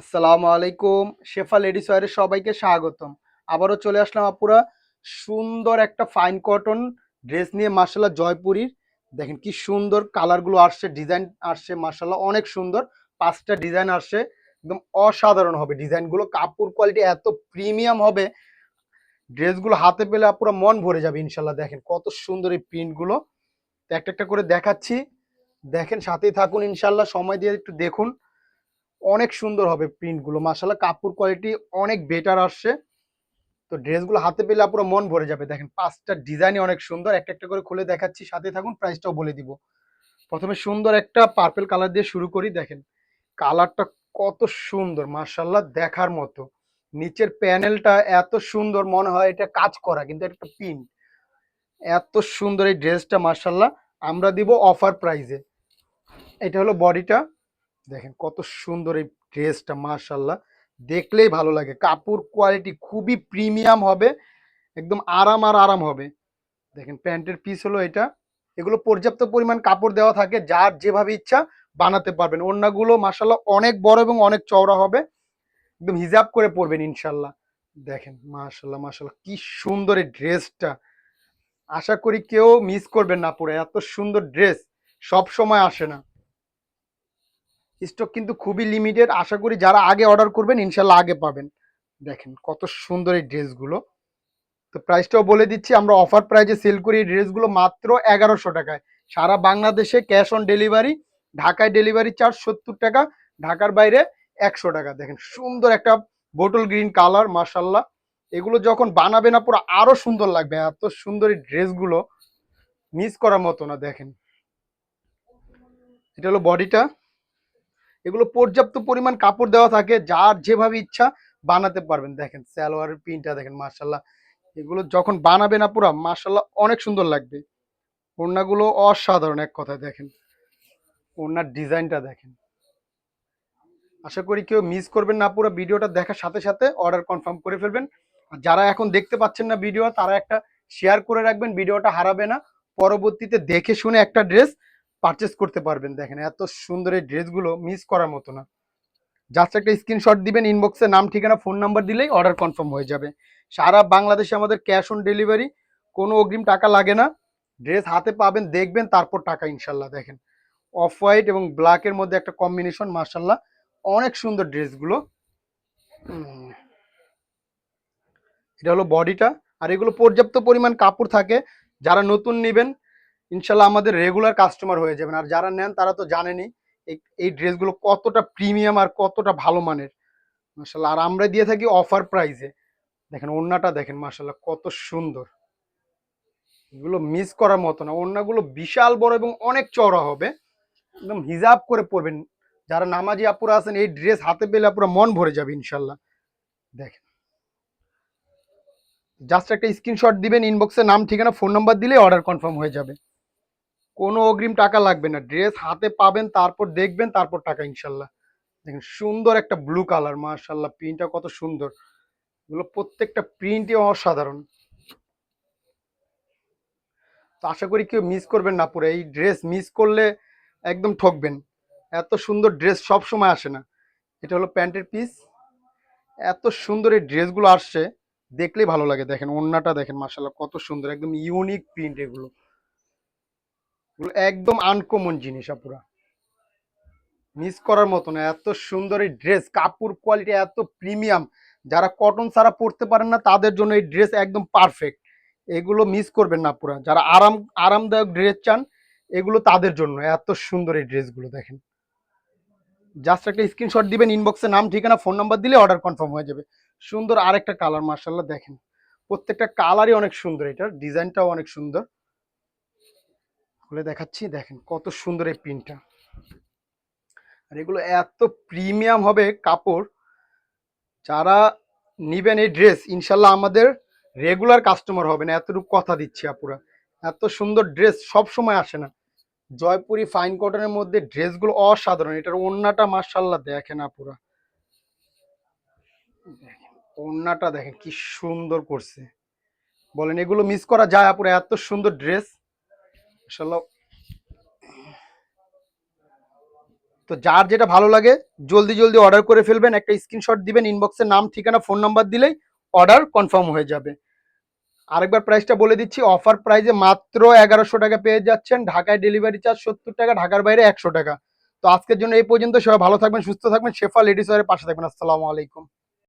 আসসালামু আলাইকুম। শেফা লেডিস ওয়ারের সবাইকে স্বাগতম। আবারও চলে আসলাম আপুরা। সুন্দর একটা ফাইন কটন ড্রেস নিয়ে মার্শাল্লাহ জয়পুরীর। দেখেন কি সুন্দর কালারগুলো আসছে ডিজাইন আসছে মার্শাল্লাহ অনেক সুন্দর। পাঁচটা ডিজাইন আসছে, একদম অসাধারণ হবে ডিজাইনগুলো কাপড় কোয়ালিটি এত প্রিমিয়াম হবে। ড্রেসগুলো হাতে পেলে আপুরা মন ভরে যাবে ইনশাল্লাহ দেখেন কত সুন্দর এই প্রিন্টগুলো একটা একটা করে দেখাচ্ছি। দেখেন সাথেই থাকুন ইনশাল্লাহ সময় দিয়ে একটু দেখুন। অনেক সুন্দর হবে প্রিন্টগুলো মাসাল্লাহ কাপড় কোয়ালিটি অনেক বেটার আসছে। তো ড্রেসগুলো হাতে পেলে পুরো মন ভরে যাবে। দেখেন, পাঁচটা ডিজাইনই অনেক সুন্দর। একটা একটা করে খুলে দেখাচ্ছি, সাথে থাকুন প্রাইসটাও বলে দিব। প্রথমে সুন্দর একটা পার্পেল কালার দিয়ে শুরু করি, দেখেন। কালারটা কত সুন্দর মার্শাল্লাহ দেখার মতো। নিচের প্যানেলটা এত সুন্দর, মনে হয় এটা কাজ করা, কিন্তু একটা পিন এত সুন্দর এই ড্রেসটা মার্শাল্লাহ আমরা দিব অফার প্রাইজে এটা হলো বডিটা দেখেন কত সুন্দর এই ড্রেসটা মার্শাল্লাহ দেখলেই ভালো লাগে। কাপড় কোয়ালিটি খুবই প্রিমিয়াম হবে, একদম আরাম আর আরাম হবে। দেখেন প্যান্টের পিস হলো এটা। এগুলো পর্যাপ্ত পরিমাণ কাপড় দেওয়া থাকে, যার যেভাবে ইচ্ছা বানাতে পারবেন। ওড়নাগুলো মার্শাল্লাহ অনেক বড় এবং অনেক চওড়া হবে। একদম হিজাব করে পরবেন ইনশাল্লাহ দেখেন মার্শাল্লাহ মার্শাল্লাহ কি সুন্দর এই ড্রেসটা। আশা করি কেউ মিস করবেন না পরে। এত সুন্দর ড্রেস সব সময় আসে না। স্টক কিন্তু খুবই লিমিটেড আশা করি যারা আগে অর্ডার করবেন, ইনশাল্লাহ আগে পাবেন। দেখেন কত সুন্দর এই ড্রেসগুলো। তো প্রাইসটাও বলে দিচ্ছি, আমরা অফার প্রাইজে সেল করি এই ড্রেসগুলো মাত্র এগারোশো টাকায়। সারা বাংলাদেশে ক্যাশ অন ডেলিভারি ঢাকায় ডেলিভারি চার্জ সত্তর টাকা, ঢাকার বাইরে একশো টাকা। দেখেন সুন্দর একটা বোটল গ্রিন কালার মার্শাল্লাহ এগুলো যখন বানাবে না, পুরো আরও সুন্দর লাগবে। এত সুন্দর এই ড্রেসগুলো মিস করার মতো না, দেখেন। এটা হলো বডিটা এগুলো পর্যাপ্ত পরিমাণ কাপড় দেওয়া থাকে, যার যেভাবে ইচ্ছা বানাতে পারবেন। দেখেন সালোয়ারের প্রিন্টটা দেখেন মার্শাল্লাহ এগুলো যখন বানাবে না পুরো মার্শাল্লাহ অনেক সুন্দর লাগবে। ওড়নাগুলো অসাধারণ এক কথায় দেখেন। ওড়নার ডিজাইনটা দেখেন। আশা করি কেউ মিস করবেন না পুরো ভিডিওটা দেখার সাথে সাথে অর্ডার কনফার্ম করে ফেলবেন। আর যারা এখন দেখতে পাচ্ছেন না ভিডিও, তারা একটা শেয়ার করে রাখবেন, ভিডিওটা হারাবে না। পরবর্তীতে দেখে শুনে একটা ড্রেস পারচেস করতে পারবেন, দেখেন এত সুন্দর এই ড্রেসগুলো মিস করার মতো না। জাস্ট একটা স্ক্রিনশট দিবেন ইনবক্সে নাম, ঠিকানা ফোন নাম্বার দিলেই অর্ডার কনফার্ম হয়ে যাবে। সারা বাংলাদেশে আমাদের ক্যাশ অন ডেলিভারি কোনো অগ্রিম টাকা লাগে না। ড্রেস হাতে পাবেন, দেখবেন, তারপর টাকা ইনশাল্লাহ, দেখেন। অফ হোয়াইট এবং ব্ল্যাকের মধ্যে একটা কম্বিনেশন মার্শাল্লাহ অনেক সুন্দর ড্রেসগুলো। এটা হলো বডিটা আর এগুলো পর্যাপ্ত পরিমাণ কাপড় থাকে, যারা নতুন নেবেন ইনশাল্লাহ আমাদের রেগুলার কাস্টমার হয়ে যাবেন। আর যারা নেন, তারা তো জানেনি এই- ড্রেসগুলো কতটা প্রিমিয়াম আর কতটা ভালো মানের। মার্শাল্লাহ আর আমরা দিয়ে থাকি অফার প্রাইসে দেখেন, ওড়নাটা দেখেন মার্শাল্লাহ কত সুন্দর। এগুলো মিস করার মতো না। ওড়নাগুলো বিশাল বড় এবং অনেক চওড়া হবে। একদম হিজাব করে পরবেন। যারা নামাজি আপুরা আছেন, এই ড্রেস হাতে পেলে আপুরা মন ভরে যাবে ইনশাল্লাহ দেখেন। জাস্ট একটা স্ক্রিনশট দিবেন ইনবক্সে নাম, ঠিকানা ফোন নাম্বার দিলে অর্ডার কনফার্ম হয়ে যাবে। কোনো অগ্রিম টাকা লাগবে না। ড্রেস হাতে পাবেন, তারপর দেখবেন, তারপর টাকা ইনশাল্লাহ। দেখেন, সুন্দর একটা ব্লু কালার মার্শাল্লাহ প্রিন্টটা কত সুন্দর। এগুলো প্রত্যেকটা প্রিন্টই অসাধারণ। তো আশা করি কেউ মিস করবেন না পুরো। এই ড্রেস মিস করলে একদম ঠকবেন। এত সুন্দর ড্রেস সব সময় আসে না। এটা হলো প্যান্টের পিস এত সুন্দর এই ড্রেসগুলো আসছে, দেখলেই ভালো লাগে। দেখেন, ওড়নাটা দেখেন মার্শাল্লাহ কত সুন্দর, একদম ইউনিক প্রিন্ট এগুলো। একদম আনকমন জিনিস আপুরা। মিস করার মতো না, এত সুন্দর এই ড্রেস কাপড় কোয়ালিটি এত প্রিমিয়াম যারা কটন ছাড়া পরতে পারেন না, তাদের জন্য এই ড্রেস একদম পারফেক্ট এগুলো মিস করবেন না পুরা যারা আরাম, আরামদায়ক ড্রেস চান, এগুলো তাদের জন্য। এত সুন্দর এই ড্রেসগুলো দেখেন। জাস্ট একটা স্ক্রিনশট দিবেন ইনবক্সে নাম, ঠিকানা ফোন নাম্বার দিলে অর্ডার কনফার্ম হয়ে যাবে। সুন্দর আরেকটা কালার মার্শাল্লাহ দেখেন। প্রত্যেকটা কালারই অনেক সুন্দর এটার ডিজাইনটাও অনেক সুন্দর। খুলে দেখাচ্ছি। দেখেন কত সুন্দর এই প্রিন্টটা। আর এগুলো এত প্রিমিয়াম হবে কাপড়। যারা নিবেন এই ড্রেস, ইনশাল্লাহ আমাদের রেগুলার কাস্টমার হবে না। এতটুকু কথা দিচ্ছি আপুরা। এত সুন্দর ড্রেস সব সময় আসে না। জয়পুরি ফাইন কটনের মধ্যে ড্রেসগুলো অসাধারণ। এটার ওড়নাটা মার্শাল্লাহ দেখেন আপুরা। ওড়নাটা দেখেন কি সুন্দর করছে। বলেন এগুলো মিস করা যায় আপুরা? এত সুন্দর ড্রেস। তো যার যেটা ভালো লাগে, জলদি জলদি অর্ডার করে ফেলবেন, একটা স্ক্রিনশট দিবেন ইনবক্সের নাম, ঠিকানা ফোন নাম্বার দিলেই অর্ডার কনফার্ম হয়ে যাবে। আরেকবার প্রাইসটা বলে দিচ্ছি অফার প্রাইসে মাত্র এগারোশো টাকা পেয়ে যাচ্ছেন, ঢাকায় ডেলিভারি চার্জ সত্তর টাকা, ঢাকার বাইরে একশো টাকা। তো আজকের জন্য এই পর্যন্ত, সবাই ভালো থাকবেন, সুস্থ থাকবেন, শেফা লেডিস ওয়ারের পাশে থাকবেন, আসসালামু আলাইকুম।